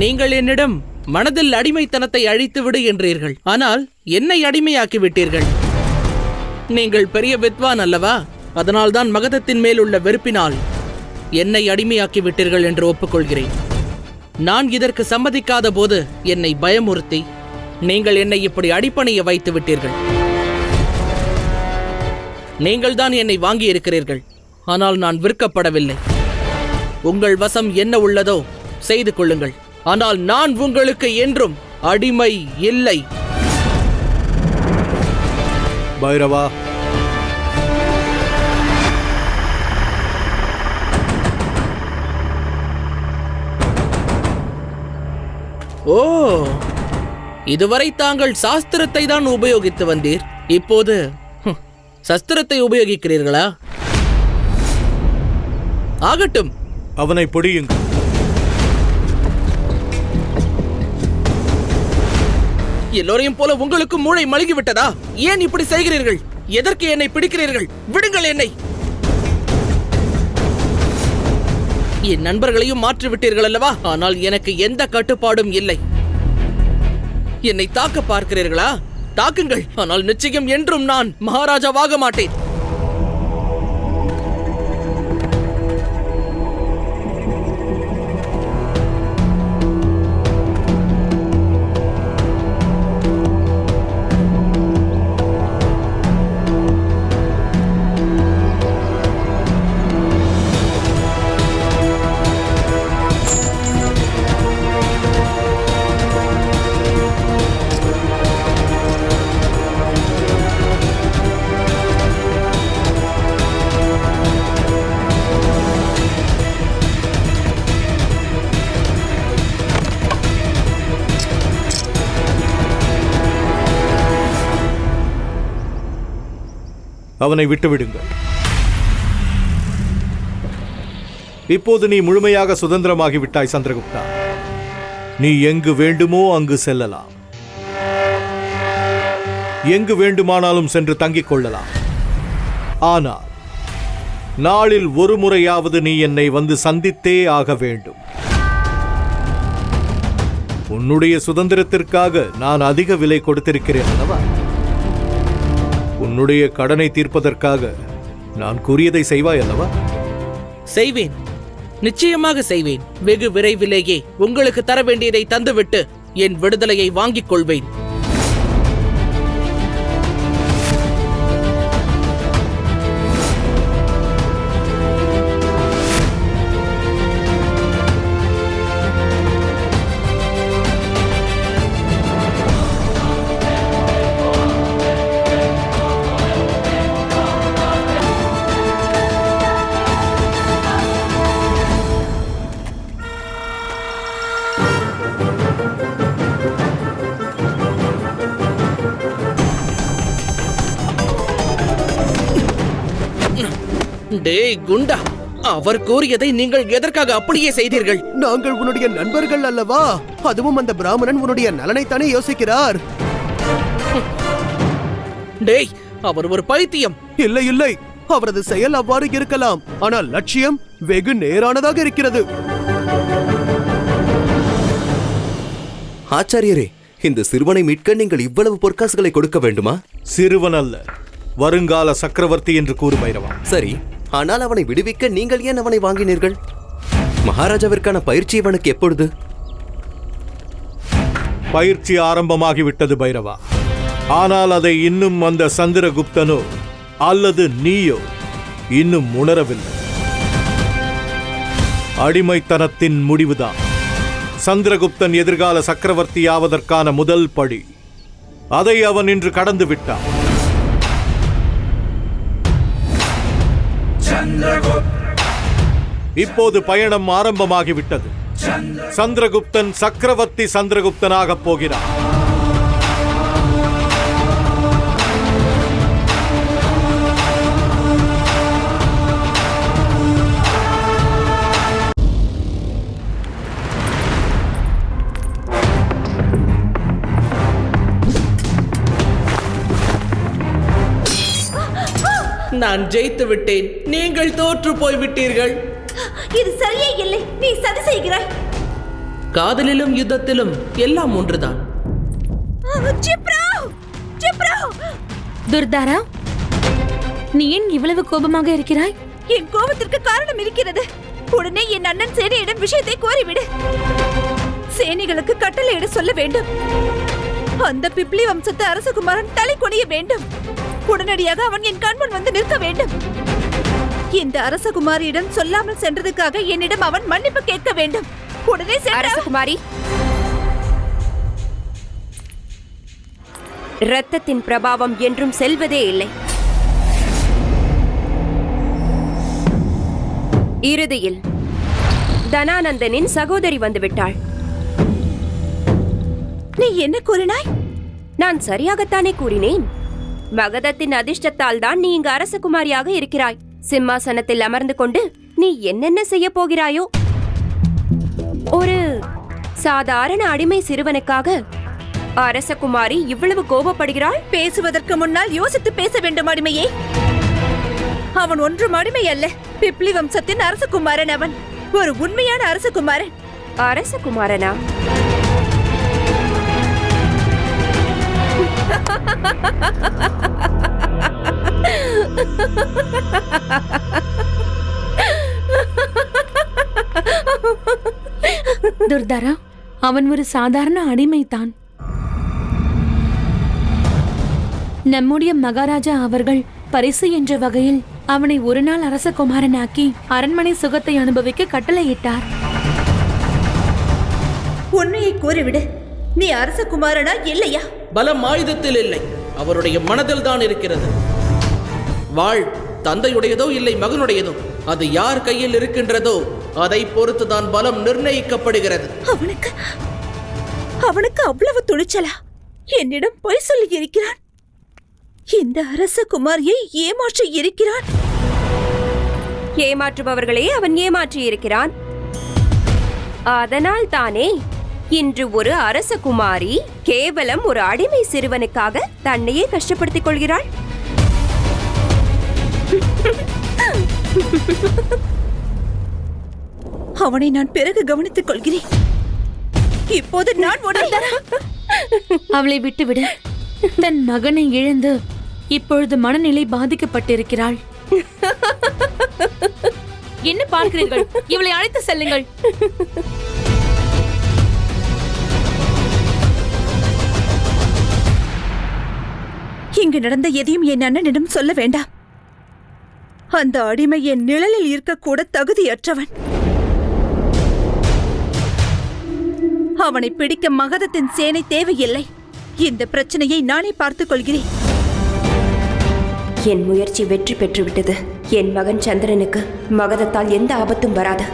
நீங்கள் என்னிடம் மனதில் அடிமைத்தனத்தை அழித்து விடு என்றீர்கள். ஆனால் என்னை அடிமையாக்கி விட்டீர்கள் நீங்கள் பெரிய வித்வான் அல்லவா? அதனால்தான் மகதத்தின் மேல் உள்ள வெறுப்பினால் என்னை அடிமையாக்கி விட்டீர்கள் என்று ஒப்புக்கொள்கிறேன். நான் இதற்கு சம்மதிக்காத போது என்னை பயமுறுத்தி நீங்கள் என்னை இப்படி அடிப்பணிய வைத்து விட்டீர்கள் நீங்கள்தான் என்னை வாங்கி இருக்கிறீர்கள் ஆனால் நான் விற்கப்படவில்லை. உங்கள் வசம் என்ன உள்ளதோ செய்து கொள்ளுங்கள். ஆனால் நான் உங்களுக்கு என்றும் அடிமை இல்லை. பைரவா. ஓ இதுவரை தாங்கள் சாஸ்திரத்தை தான் உபயோகித்து வந்தீர். இப்போது சஸ்திரத்தை உபயோகிக்கிறீர்களா? ஆகட்டும். அவனை பொடியுங்கள். எல்லோரையும் போல உங்களுக்கு மூளை மழுகி விட்டதா ஏன் இப்படி செய்கிறீர்கள்? எதற்கு என்னை பிடிக்கிறீர்கள்? விடுங்கள் என்னை. என் நண்பர்களையும் மாற்றி விட்டீர்கள் அல்லவா? ஆனால் எனக்கு எந்த கட்டுப்பாடும் இல்லை. என்னை தாக்க பார்க்கிறீர்களா? தாக்குங்கள். ஆனால் நிச்சயம் என்றும் நான் மகாராஜாவாக மாட்டேன். அவனை விட்டுவிடுங்கள். இப்போது நீ முழுமையாக சுதந்திரமாகி விட்டாய் சந்திரகுப்தா. நீ எங்கு வேண்டுமோ அங்கு செல்லலாம். எங்கு வேண்டுமானாலும் சென்று தங்கிக் கொள்ளலாம். ஆனால் நாளில் ஒரு முறையாவது நீ என்னை வந்து சந்தித்தே ஆக வேண்டும். உன்னுடைய சுதந்திரத்திற்காக நான் அதிக விலை கொடுத்திருக்கிறேன் அல்லவா? உன்னுடைய கடனை தீர்ப்பதற்காக நான் கூறியதை செய்வாய் அல்லவா? செய்வேன். நிச்சயமாக செய்வேன். வெகு விரைவிலேயே உங்களுக்கு தர வேண்டியதை தந்துவிட்டு என் விடுதலையை வாங்கிக் கொள்வேன். டேய் குண்டா. அவர் கூறியதை நீங்கள் எதற்காக அப்படியே செய்தீர்கள்? நாங்கள் உன்னுடைய நண்பர்கள் அல்லவா? அதுவும் அந்த பிராமணன் உன்னுடைய நலனைத்தானே யோசிக்கிறார். டேய் அவர் ஒரு பைத்தியம். இல்லை இல்லை. அவரது செயல் அவ்வாறு இருக்கலாம். ஆனால் லட்சியம் வெகு நேரானதாக இருக்கிறது. ஆச்சாரியரே இந்த சிறுவனை மீட்க நீங்கள் இவ்வளவு பொற்காசுகளை கொடுக்க வேண்டுமா? சிறுவன் அல்ல வருங்கால சக்கரவர்த்தி என்று கூறு பைரவா சரி. ஆனால் அவனை விடுவிக்க நீங்கள் ஏன் அவனை வாங்கினீர்கள்? மகாராஜாவிற்கான பயிற்சி இவனுக்கு எப்பொழுது? பயிற்சி ஆரம்பமாகிவிட்டது பைரவா. ஆனால் அதை இன்னும் அந்த சந்திரகுப்தனோ அல்லது நீயோ இன்னும் உணரவில்லை. அடிமைத்தனத்தின் முடிவுதான். சந்திரகுப்தன் எதிர்கால சக்கரவர்த்தியாவதற்கான முதல் படி. அதை அவன் இன்று கடந்து விட்டான். இப்போது பயணம் ஆரம்பமாகிவிட்டது. சந்திரகுப்தன் சக்கரவர்த்தி சந்திரகுப்தனாகப் போகிறான் நான் ஜெயித்து விட்டேன். நீங்கள் தோற்று போய் விட்டீர்கள் இது சரியே இல்லை. நீ சதி செய்கிறாய். காதலிலும் யுத்தத்திலும் எல்லாம் ஒன்றுதான். துர்தாரா நீ ஏன் இவ்வளவு கோபமாக இருக்கிறாய்? என் கோபத்திற்கு காரணம் இருக்கிறது. உடனே என் அண்ணன் சேனையிடம் விஷயத்தை கோரிவிடு. சேனைகளுக்கு கட்டளையிட சொல்ல வேண்டும். அந்த பிப்ளி வம்சத்து அரசகுமாரன் தலை குனிய வேண்டும். உடனடியாக அவன் என் கண்முன் வந்து நிற்க வேண்டும். இந்த அரசகுமாரியிடம் சொல்லாமல் சென்றதுக்காக என்னிடம் அவன் மன்னிப்பு கேட்க வேண்டும். உடனே அரசகுமாரி. இரத்தத்தின் பிரபாவம் என்றும் செல்வதே இல்லை. இறுதியில் தனானந்தனின் சகோதரி வந்துவிட்டாள். நீ என்ன கூறினாய்? நான் சரியாகத்தானே கூறினேன். மகதத்தின் அதிர்ஷ்டத்தால் தான் நீ இங்கு அரசகுமாரியாக இருக்கிறாய். சிம்மாசனத்தில் அமர்ந்து கொண்டு நீ என்னென்ன செய்ய போகிறாயோ? ஒரு சாதாரண அடிமை சிறுவனுக்காக அரசகுமாரி இவ்வளவு கோபப்படுகிறாள்? பேசுவதற்கு முன்னால் யோசித்து பேச வேண்டும் அடிமையே. அவன் ஒன்றும் அடிமை அல்ல. பிப்ளி வம்சத்தின் அரசகுமாரன் அவன். ஒரு உண்மையான அரசகுமாரன். அரசகுமாரனா? துர்தாரா அவன் ஒரு சாதாரண அடிமைதான். நம்முடைய மகாராஜா அவர்கள் பரிசு என்ற வகையில் அவனை ஒரு நாள் அரசகுமாரனாக்கி அரண்மனை சுகத்தை அனுபவிக்க கட்டளையிட்டார். உண்மையை கூறிவிடு. நீ அரச குமாரனா இல்லையா? பலம் ஆயுதத்தில் இல்லை. அவருடைய மனதில் தான் இருக்கிறது. வாழ் தந்தையுடையதோ இல்லை மகனுடையதோ அது யார் கையில் இருக்கின்றதோ அதை பொறுத்து தான் பலம் நிர்ணயிக்கப்படுகிறது. அவனுக்கு அவனுக்கு அவ்வளவு துணிச்சலா? என்னிடம் பொய் சொல்லி இருக்கிறான். இந்த அரசகுமாரியை ஏமாற்றி இருக்கிறான். ஏமாற்றுபவர்களே அவன் ஏமாற்றி இருக்கிறான். அதனால் தானே இன்று ஒரு அரசகுமாரி கேவலம் ஒரு அடிமை சிறுவனுக்காக தன்னையே கஷ்டப்படுத்திக் கொள்கிறாள். அவனை நான் பிறகு கவனித்துக் கொள்கிறேன். இப்போது நான் அவளை விட்டுவிடு. தன் மகனை இழந்து இப்பொழுது மனநிலை பாதிக்கப்பட்டிருக்கிறாள். என்ன பார்க்கிறீர்கள்? இவளை அழைத்து செல்லுங்கள். இங்கு நடந்த எதையும் என் அண்ணனிடம் சொல்ல வேண்டாம் அந்த அடிமை என் நிழலில் இருக்கக்கூட தகுதியற்றவன். அவனை பிடிக்க மகதத்தின் சேனை தேவையில்லை. இந்த பிரச்சனையை நானே பார்த்துக் கொள்கிறேன். என் முயற்சி வெற்றி பெற்றுவிட்டது. என் மகன் சந்திரனுக்கு மகதத்தால் எந்த ஆபத்தும் வராது.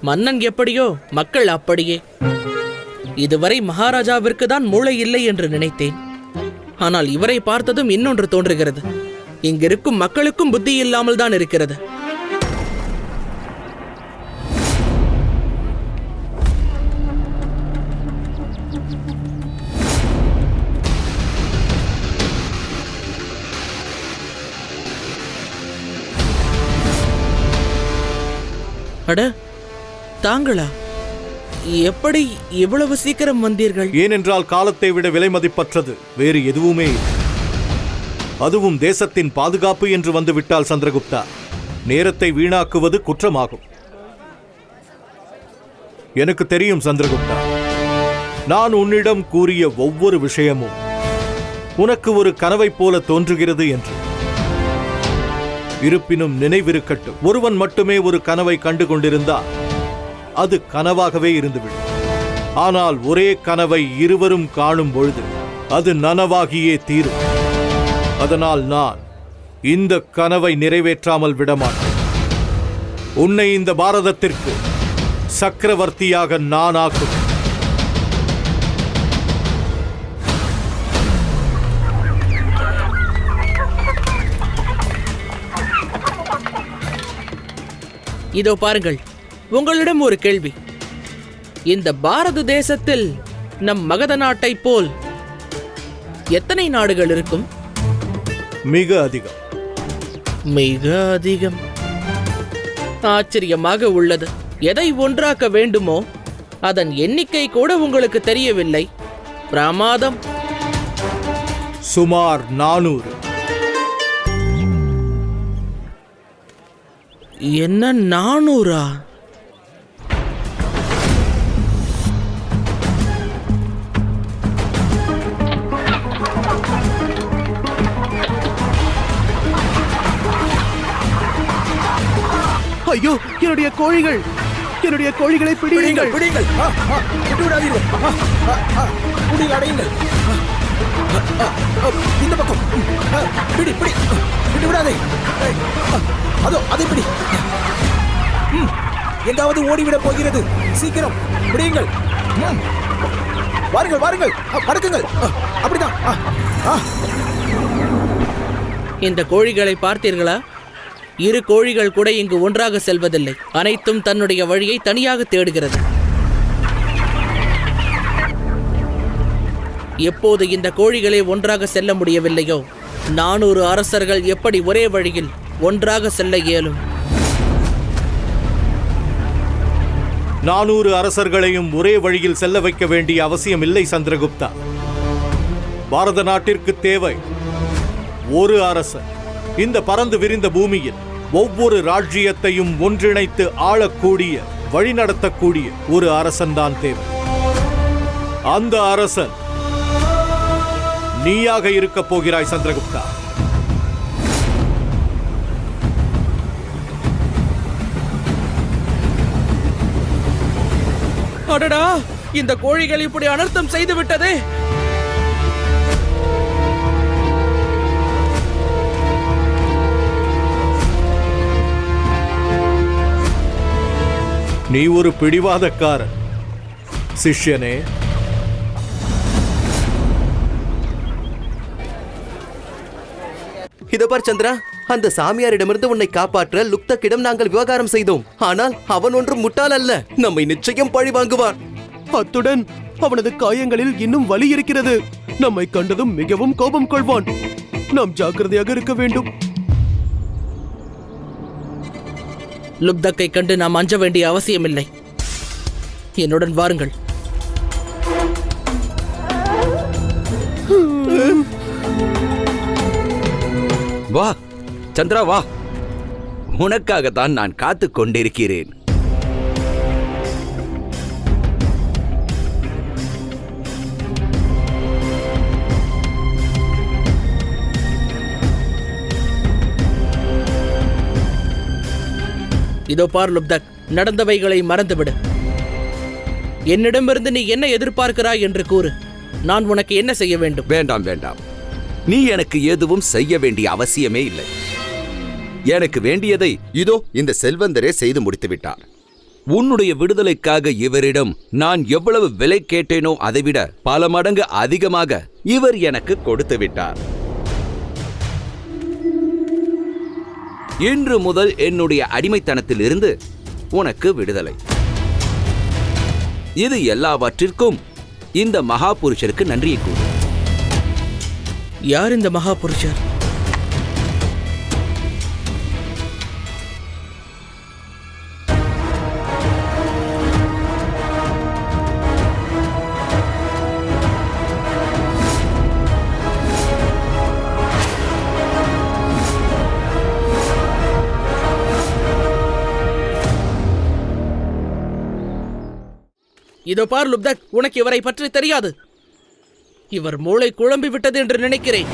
மன்னன் எப்படியோ மக்கள் அப்படியே. இதுவரை மகாராஜாவிற்கு தான் மூளை இல்லை என்று நினைத்தேன். ஆனால் இவரை பார்த்ததும் இன்னொன்று தோன்றுகிறது. இங்கிருக்கும் மக்களுக்கும் புத்தி இல்லாமல் தான் இருக்கிறது. அட தாங்களா? எப்படி இவ்வளவு சீக்கிரம் வந்தீர்கள்? ஏனென்றால் காலத்தை விட விலை மதிப்பற்றது. வேறு எதுவுமே அதுவும் தேசத்தின் பாதுகாப்பு என்று வந்துவிட்டால் சந்திரகுப்தா. நேரத்தை வீணாக்குவது குற்றமாகும். எனக்கு தெரியும் சந்திரகுப்தா. நான் உன்னிடம் கூறிய ஒவ்வொரு விஷயமும் உனக்கு ஒரு கனவைப் போல தோன்றுகிறது என்று. இருப்பினும் நினைவிருக்கட்டும். ஒருவன் மட்டுமே ஒரு கனவை கண்டு கொண்டிருந்தால் அது கனவாகவே இருந்துவிடும். ஆனால் ஒரே கனவை இருவரும் காணும் பொழுது அது நனவாகியே தீரும். அதனால் நான் இந்த கனவை நிறைவேற்றாமல் விடமாட்டேன். உன்னை இந்த பாரதத்திற்கு சக்கரவர்த்தியாக நான் ஆக்கும். இதோ பாருங்கள். உங்களிடம் ஒரு கேள்வி. இந்த பாரத தேசத்தில் நம் மகத நாட்டைப் போல் எத்தனை நாடுகள் இருக்கும்? மிக அதிகம். மிக அதிகம். ஆச்சரியமாக உள்ளது. எதை ஒன்றாக்க வேண்டுமோ அதன் எண்ணிக்கை கூட உங்களுக்கு தெரியவில்லை. பிரமாதம். சுமார் நானூறு. என்ன நானூறா? ஐயோ என்னுடைய கோழிகள். என்னுடைய கோழிகளை பிடியுங்கள். ஆ, விட்டு விடாதீர்கள். ஆ, ஆ, ஆ, முடியில் அடையுங்கள். இந்த பக்கம். பிடி பிடி. விட்டு விடாதே. அதோ அதை பிடி. ம், எங்காவது ஓடிவிட போகிறது. சீக்கிரம் பிடியுங்கள். ம். வாருங்கள் வாருங்கள். ஆ, படுக்குங்கள். ஆ, அப்படிதான். ஆ, ஆ, இந்த கோழிகளை பார்த்தீர்களா? இரு கோழிகள் கூட இங்கு ஒன்றாக செல்வதில்லை. அனைத்தும் தன்னுடைய வழியை தனியாக தேடுகிறது. எப்போது இந்த கோழிகளை ஒன்றாக செல்ல முடியவில்லையோ? நானூறு அரசர்கள் எப்படி ஒரே வழியில் ஒன்றாக செல்ல இயலும்? நானூறு அரசர்களையும் ஒரே வழியில் செல்ல வைக்க வேண்டிய அவசியம் இல்லை சந்திரகுப்தா. பாரத நாட்டிற்கு தேவை ஒரு அரசர் இந்த பறந்து விரிந்த பூமியில் ஒவ்வொரு ராஜ்ஜியத்தையும் ஒன்றிணைத்து ஆளக்கூடிய வழிநடத்தக்கூடிய ஒரு அரசன்தான் தேவை அந்த அரசன் நீயாக இருக்கப் போகிறாய் சந்திரகுப்தா. அடடா இந்த கோழிகள் இப்படி அனர்த்தம் செய்து விட்டதே. நீ ஒரு பிடிவாதக்காரன். சிஷ்யனே. இதோ பார் சந்திரா அந்த சாமியாரிடமிருந்து உன்னை காப்பாற்ற லுக்தக்கிடம் நாங்கள் விவகாரம் செய்தோம். ஆனால் அவன் ஒன்றும் முட்டாள் அல்ல. நம்மை நிச்சயம் பழி வாங்குவான். அத்துடன் அவனது காயங்களில் இன்னும் வலி இருக்கிறது. நம்மை கண்டதும் மிகவும் கோபம் கொள்வான். நாம் ஜாக்கிரதையாக இருக்க வேண்டும். லுப்தக்கை கண்டு நாம் அஞ்ச வேண்டிய அவசியமில்லை. என்னுடன் வாருங்கள். வா சந்திரா வா. உனக்காகத்தான் நான் காத்து கொண்டிருக்கிறேன் இதோ பார் லுப்தக் நடந்தவைகளை மறந்துவிடு. என்னிடமிருந்து நீ என்ன எதிர்பார்க்கிறாய் என்று கூறு. நான் உனக்கு என்ன செய்ய வேண்டும்? வேண்டாம் வேண்டாம். நீ எனக்கு எதுவும் செய்ய வேண்டிய அவசியமே இல்லை. எனக்கு வேண்டியதை இதோ இந்த செல்வந்தரே செய்து முடித்துவிட்டார் உன்னுடைய விடுதலைக்காக இவரிடம் நான் எவ்வளவு விலை கேட்டேனோ அதைவிட பல மடங்கு அதிகமாக இவர் எனக்கு கொடுத்து விட்டார். இன்று முதல் என்னுடைய அடிமைத்தனத்திலிருந்து உனக்கு விடுதலை. இது எல்லாவற்றிற்கும் இந்த மகா புருஷருக்கு நன்றியை கூறு. யார் இந்த மகா புருஷர் இதோ பார் லுப்தக் உனக்கு இவரை பற்றி தெரியாது. இவர் மூளை குழம்பி விட்டது என்று நினைக்கிறேன்.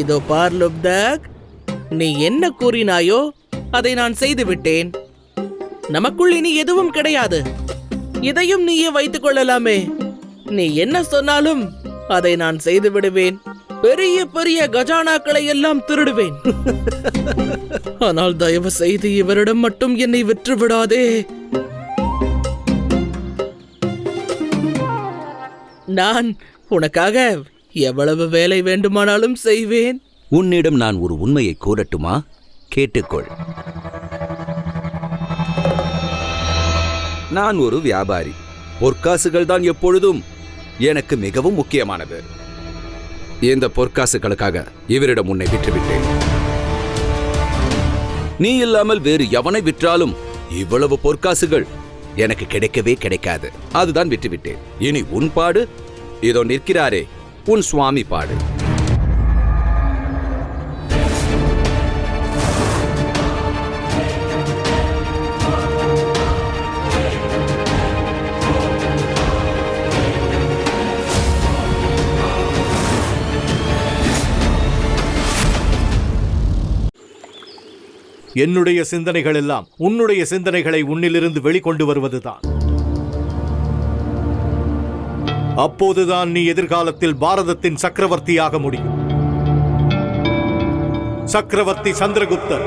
இதோ பார் லுப்தக் நீ என்ன கூறினாயோ அதை நான் செய்து விட்டேன். நமக்குள் இனி எதுவும் கிடையாது. இதையும் நீயே வைத்துக் கொள்ளலாமே. நீ என்ன சொன்னாலும் அதை நான் செய்து விடுவேன். பெரிய பெரிய கஜானாக்களை எல்லாம் திருடுவேன். ஆனால் தயவு செய்து இவரிடம் மட்டும் என்னை விற்று விடாதே நான் உனக்காக எவ்வளவு வேலை வேண்டுமானாலும் செய்வேன். உன்னிடம் நான் ஒரு உண்மையை கூறட்டுமா? கேட்டுக்கொள். நான் ஒரு வியாபாரி. பொற்காசுகள் தான் எப்பொழுதும் எனக்கு மிகவும் முக்கியமானது. இந்த பொற்காசுகளுக்காக இவரிடம் உன்னை விற்றுவிட்டேன் நீ இல்லாமல் வேறு எவனை விற்றாலும் இவ்வளவு பொற்காசுகள் எனக்கு கிடைக்கவே கிடைக்காது. அதுதான் விட்டுவிட்டேன். இனி உன் பாடு. இதோ நிற்கிறாரே உன் சுவாமி பாடு. என்னுடைய சிந்தனைகள் எல்லாம் உன்னுடைய சிந்தனைகளை உன்னிலிருந்து வெளிக்கொண்டு வருவதுதான் அப்போதுதான் நீ எதிர்காலத்தில் பாரதத்தின் சக்கரவர்த்தியாக முடியும். சக்கரவர்த்தி சந்திரகுப்தர்.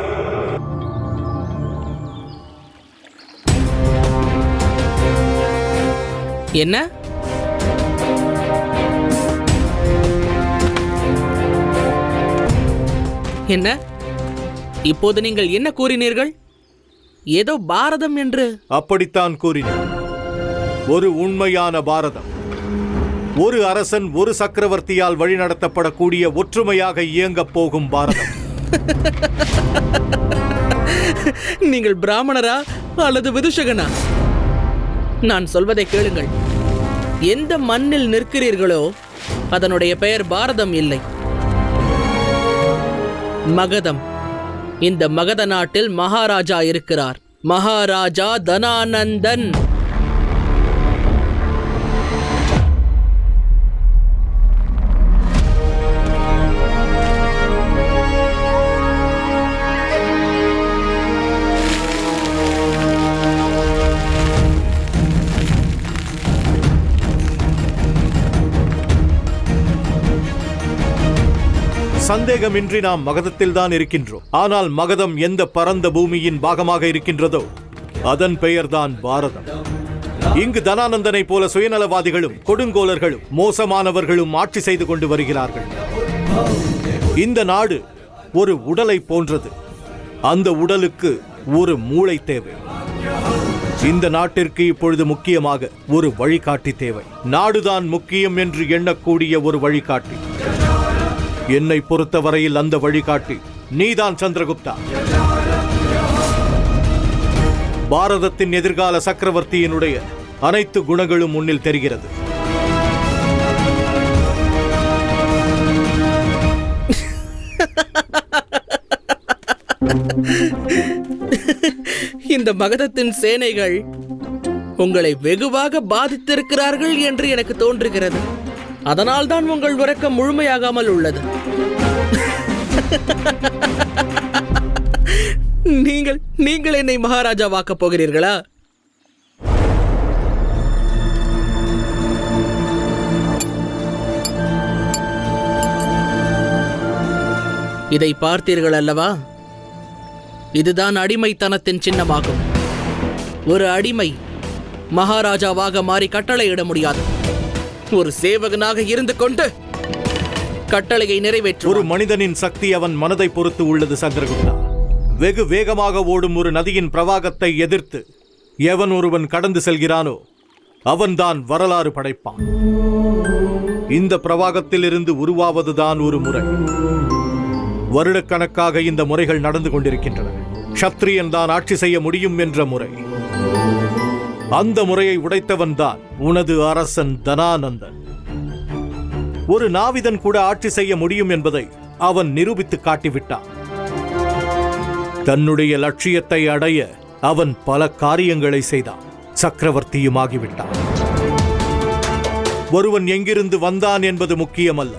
என்ன? என்ன? இப்போது நீங்கள் என்ன கூறினீர்கள்? ஏதோ பாரதம் என்று? அப்படித்தான் கூறினார் ஒரு உண்மையான பாரதம். ஒரு அரசன் ஒரு சக்கரவர்த்தியால் வழிநடத்தப்படக்கூடிய ஒற்றுமையாக இயங்கப் போகும் பாரதம். நீங்கள் பிராமணரா அல்லது விதுஷகனா? நான் சொல்வதை கேளுங்கள். எந்த மண்ணில் நிற்கிறீர்களோ அதனுடைய பெயர் பாரதம் இல்லை. மகதம். இந்த மகத நாட்டில் மகாராஜா இருக்கிறார். மகாராஜா தனானந்தன். சந்தேகமின்றி நாம் மகதத்தில் தான் இருக்கின்றோம். ஆனால் மகதம் எந்த பரந்த பூமியின் பாகமாக இருக்கின்றதோ அதன் பெயர்தான் பாரதம். இங்கு தனானந்தனை போல சுயநலவாதிகளும் கொடுங்கோலர்களும் மோசமானவர்களும் ஆட்சி செய்து கொண்டு வருகிறார்கள். இந்த நாடு ஒரு உடலை போன்றது. அந்த உடலுக்கு ஒரு மூளை தேவை. இந்த நாட்டிற்கு இப்பொழுது முக்கியமாக ஒரு வழிகாட்டி தேவை. நாடுதான் முக்கியம் என்று எண்ணக்கூடிய ஒரு வழிகாட்டி. என்னை பொறுத்தவரையில் அந்த வழிகாட்டி நீதான் சந்திரகுப்தா. பாரதத்தின் எதிர்கால சக்கரவர்த்தியினுடைய அனைத்து குணங்களும் முன்னில் தெரிகிறது. இந்த மகதத்தின் சேனைகள் உங்களை வெகுவாக பாதித்திருக்கிறார்கள் என்று எனக்கு தோன்றுகிறது. அதனால்தான் உங்கள் உறக்கம் முழுமையாகாமல் உள்ளது. நீங்கள் நீங்கள் என்னை மகாராஜாவாக்கப் போகிறீர்களா? இதை பார்த்தீர்கள் அல்லவா? இதுதான் அடிமைத்தனத்தின் சின்னமாகும். ஒரு அடிமை மகாராஜாவாக மாறி கட்டளையிட முடியாது. ஒரு சேவகனாக இருந்து கொண்டு கட்டளையை நிறைவேற்று ஒரு மனிதனின் சக்தி அவன் மனதை பொறுத்து உள்ளது சந்திரகுப்தா. வெகு வேகமாக ஓடும் ஒரு நதியின் பிரவாகத்தை எதிர்த்து எவன் ஒருவன் கடந்து செல்கிறானோ அவன்தான் வரலாறு படைப்பான். இந்த பிரவாகத்திலிருந்து உருவாவதுதான் ஒரு முறை. வருடக்கணக்காக இந்த முறைகள் நடந்து கொண்டிருக்கின்றன. க்ஷத்ரியன் தான் ஆட்சி செய்ய முடியும் என்ற முறை. அந்த முறையை உடைத்தவன்தான் உனது அரசன் தனானந்தன் ஒரு நாவிதன் கூட ஆட்சி செய்ய முடியும் என்பதை அவன் நிரூபித்து காட்டிவிட்டான். தன்னுடைய லட்சியத்தை அடைய அவன் பல காரியங்களை செய்தான். சக்கரவர்த்தியுமாகிவிட்டான் ஒருவன் எங்கிருந்து வந்தான் என்பது முக்கியமல்ல.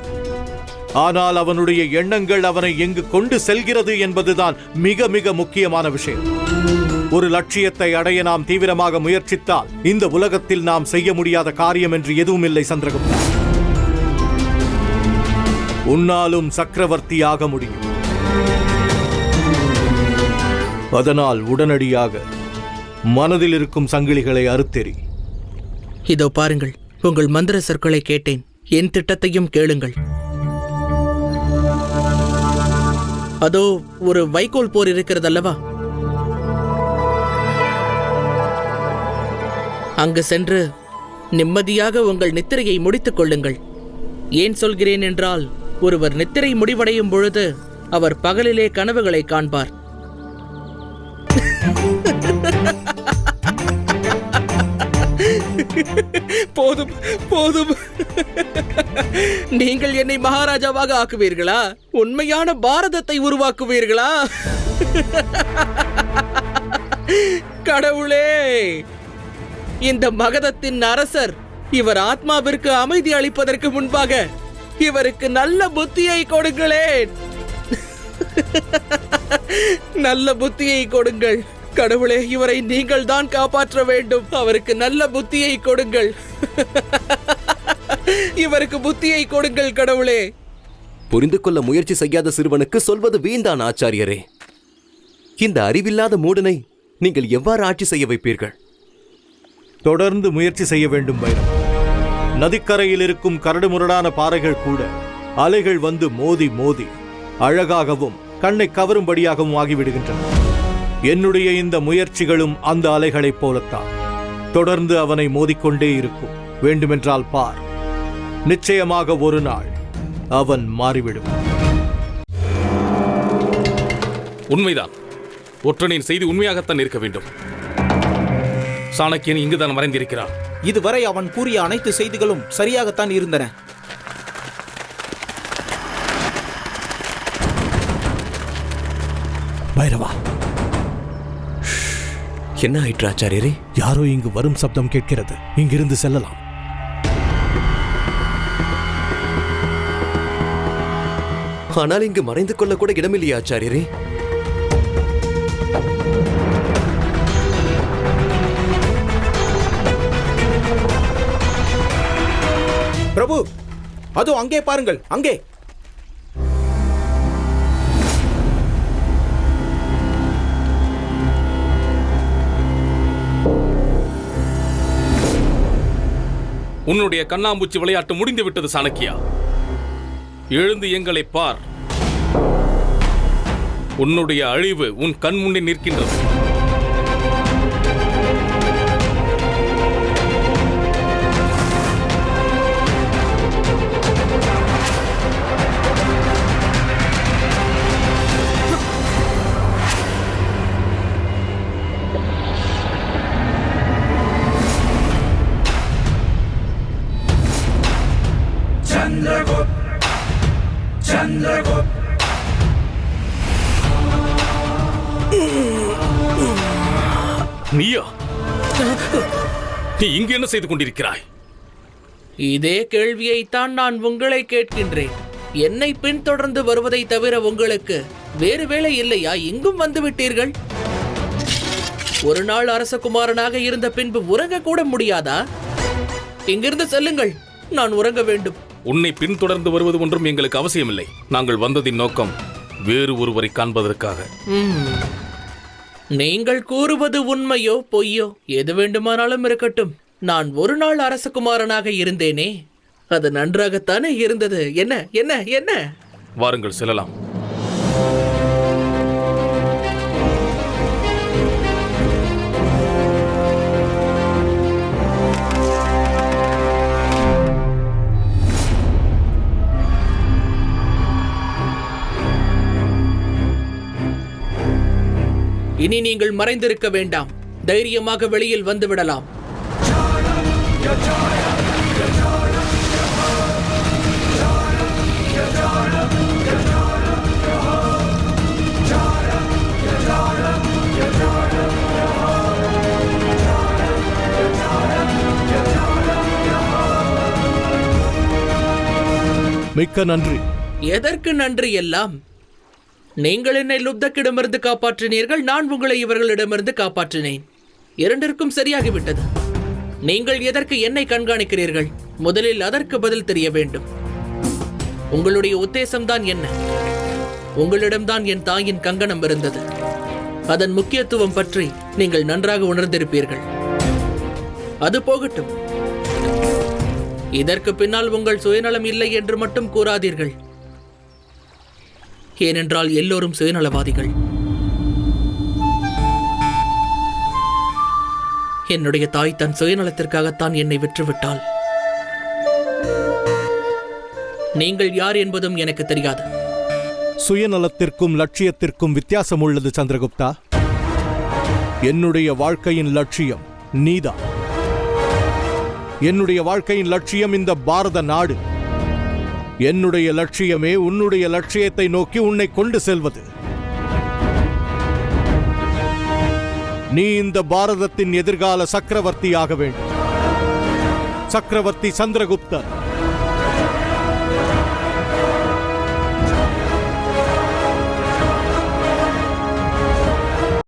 ஆனால் அவனுடைய எண்ணங்கள் அவனை எங்கு கொண்டு செல்கிறது என்பதுதான் மிக மிக முக்கியமான விஷயம். ஒரு லட்சியத்தை அடைய நாம் தீவிரமாக முயற்சித்தால் இந்த உலகத்தில் நாம் செய்ய முடியாத காரியம் என்று எதுவும் இல்லை சந்திரகுப்தா. உன்னாலும் சக்கரவர்த்தியாக முடியும். அதனால் உடனடியாக மனதில் இருக்கும் சங்கிலிகளை அறுத்தெறி. இதோ பாருங்கள் உங்கள் மந்திர சொற்களை கேட்டேன். என் திட்டத்தையும் கேளுங்கள். அதோ ஒரு வைக்கோல் போர் இருக்கிறதல்லவா? அங்கு சென்று நிம்மதியாக உங்கள் நித்திரையை முடித்துக் கொள்ளுங்கள். ஏன் சொல்கிறேன் என்றால் ஒருவர் நித்திரை முடிவடையும் பொழுது அவர் பகலிலே கனவுகளை காண்பார். போதும் போதும். நீங்கள் என்னை மகாராஜாவாக ஆக்குவீர்களா? உண்மையான பாரதத்தை உருவாக்குவீர்களா? கடவுளே! இந்த மகதத்தின் அரசர் இவர் ஆத்மாவிற்கு அமைதி அளிப்பதற்கு முன்பாக இவருக்கு நல்ல புத்தியை கொடுங்களேன். நல்ல புத்தியை கொடுங்கள். கடவுளே இவரை நீங்கள் தான் காப்பாற்ற வேண்டும். அவருக்கு நல்ல புத்தியை கொடுங்கள். இவருக்கு புத்தியை கொடுங்கள் கடவுளே. புரிந்து கொள்ள முயற்சி செய்யாத சிறுவனுக்கு சொல்வது வீண்தான் ஆச்சாரியரே. இந்த அறிவில்லாத மூடனை நீங்கள் எவ்வாறு ஆட்சி செய்ய வைப்பீர்கள்? தொடர்ந்து முயற்சி செய்ய வேண்டும் பைரம் நதிக்கரையில் இருக்கும் கரடுமுரடான பாறைகள் கூட அலைகள் வந்து மோதி மோதி அழகாகவும் கண்ணை கவரும்படியாகவும் ஆகிவிடுகின்றன. என்னுடைய இந்த முயற்சிகளும் அந்த அலைகளைப் போலத்தான். தொடர்ந்து அவனை மோதிக்கொண்டே இருக்கும். வேண்டுமென்றால் பார். நிச்சயமாக ஒரு நாள் அவன் மாறிவிடும். உண்மைதான். ஒற்றனின் செய்தி உண்மையாகத்தான் இருக்க வேண்டும். சாணக்கியன் இங்குதான் மறைந்திருக்கிறார் இதுவரை அவன் கூறிய அனைத்து செய்திகளும் சரியாகத்தான் இருந்தன. பைரவா. என்ன ஆயிற்று ஆச்சாரியரே? யாரோ இங்கு வரும் சப்தம் கேட்கிறது. இங்கிருந்து செல்லலாம். ஆனால் இங்கு மறைந்து கொள்ள கூட இடமில்லையா ஆச்சாரியரே. பிரபு அதோ அங்கே பாருங்கள் அங்கே. உன்னுடைய கண்ணாம்பூச்சி விளையாட்டு முடிந்து விட்டது சாணக்கியா. எழுந்து எங்களை பார். உன்னுடைய அழிவு உன் கண் முன்னே நிற்கின்றது. செய்து கொண்டிருக்கிறாய்? இதே கேள்வியைத்தான் நான் உங்களை கேட்கின்றேன். என்னை பின்தொடர்ந்து வருவதை தவிர உங்களுக்கு வேறு வேலை இல்லையா? இங்கும் வந்து விட்டீர்கள்? ஒரு நாள் அரசகுமாரனாக இருந்த பின்பு உறங்க கூட முடியாதா? இங்கிருந்து செல்லுங்கள் நான் உறங்க வேண்டும். உன்னை பின்தொடர்ந்து வருவது ஒன்றும் எங்களுக்கு அவசியமில்லை. நாங்கள் வந்ததின் நோக்கம் வேறு ஒருவரை காண்பதற்காக. ம். நீங்கள் கூறுவது உண்மையோ பொய்யோ? எது வேண்டுமானாலும் இருக்கட்டும். நான் ஒரு நாள் அரசகுமாரனாக இருந்தேனே. அது நன்றாகத்தானே இருந்தது. என்ன என்ன என்ன? வாருங்கள் செல்லலாம். இனி நீங்கள் மறைந்திருக்க வேண்டாம். தைரியமாக வெளியில் வந்து விடலாம். மிக்க நன்றி. எதற்கு நன்றி எல்லாம்? நீங்கள் என்னை லுப்தக்கிடமிருந்து காப்பாற்றினீர்கள் நான் உங்களை இவர்களிடமிருந்து காப்பாற்றினேன். இரண்டிற்கும் சரியாகிவிட்டது. நீங்கள் எதற்கு என்னை கண்காணிக்கிறீர்கள்? முதலில் அதற்கு பதில் தெரிய வேண்டும். உங்களுடைய உத்தேசம்தான் என்ன? உங்களிடம்தான் என் தாயின் கங்கணம் இருந்தது. அதன் முக்கியத்துவம் பற்றி நீங்கள் நன்றாக உணர்ந்திருப்பீர்கள். அது போகட்டும். இதற்கு பின்னால் உங்கள் சுயநலம் இல்லை என்று மட்டும் கூறாதீர்கள். ஏனென்றால் எல்லோரும் சுயநலவாதிகள். என்னுடைய தாய் தன் சுயநலத்திற்காகத்தான் என்னை விற்றுவிட்டாள். நீங்கள் யார் என்பதும் எனக்கு தெரியாது. சுயநலத்திற்கும் லட்சியத்திற்கும் வித்தியாசம் உள்ளது சந்திரகுப்தா. என்னுடைய வாழ்க்கையின் லட்சியம் நீதான் என்னுடைய வாழ்க்கையின் லட்சியம் இந்த பாரத நாடு. என்னுடைய லட்சியமே உன்னுடைய லட்சியத்தை நோக்கி உன்னை கொண்டு செல்வது. நீ இந்த பாரதத்தின் எதிர்கால சக்கரவர்த்தியாக வேண்டும். சக்கரவர்த்தி சந்திரகுப்தர்.